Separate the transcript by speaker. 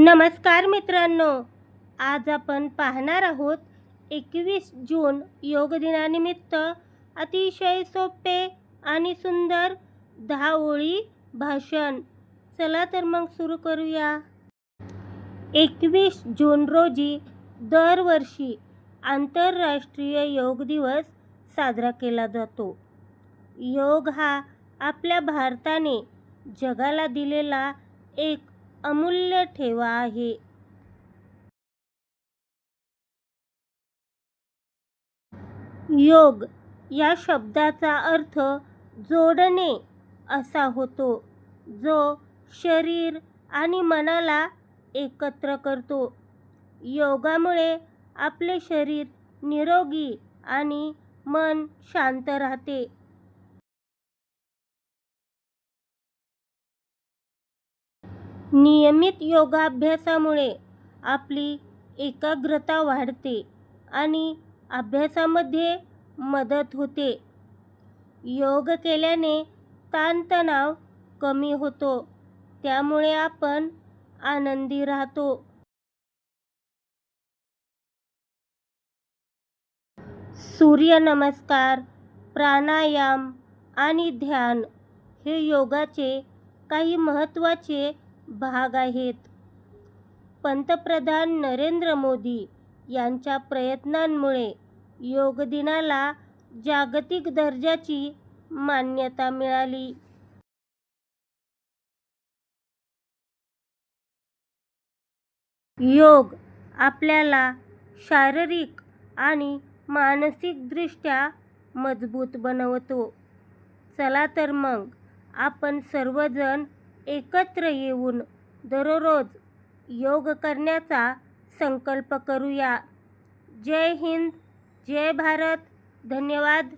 Speaker 1: नमस्कार मित्रांनो आज आपण पाहणार आहोत एकवीस जून योग दिनानिमित्त अतिशय सोपे आणि सुंदर दहा ओळी भाषण. चला तर मग सुरू करूया. एकवीस जून रोजी दरवर्षी आंतरराष्ट्रीय योग दिवस साजरा केला जातो. योग हा आपल्या भारताने जगाला दिलेला एक अमूल्य ठेवा आहे. योग या शब्दाचा अर्थ जोडणे असा होतो जो शरीर आणि मनाला एकत्र करतो. योगामुळे आपले शरीर निरोगी आणि मन शांत राहते. नियमित योगाभ्यासामुळे आपली एकाग्रता वाढते आणि अभ्यासामध्ये मदत होते. योग केल्याने ताणतणाव कमी होतो त्यामुळे आपण आनंदी राहतो. सूर्यनमस्कार प्राणायाम आणि ध्यान हे योगाचे काही महत्त्वाचे भाग आहेत. पंतप्रधान नरेंद्र मोदी यांच्या प्रयत्नांमुळे योग दिनाला जागतिक दर्जाची मान्यता मिळाली. योग आपल्याला शारीरिक आणि मानसिकदृष्ट्या मजबूत बनवतो. चला तर मग आपण सर्वजण एकत्र येऊन दररोज योग करण्याचा संकल्प करूया. जय हिंद जय भारत. धन्यवाद.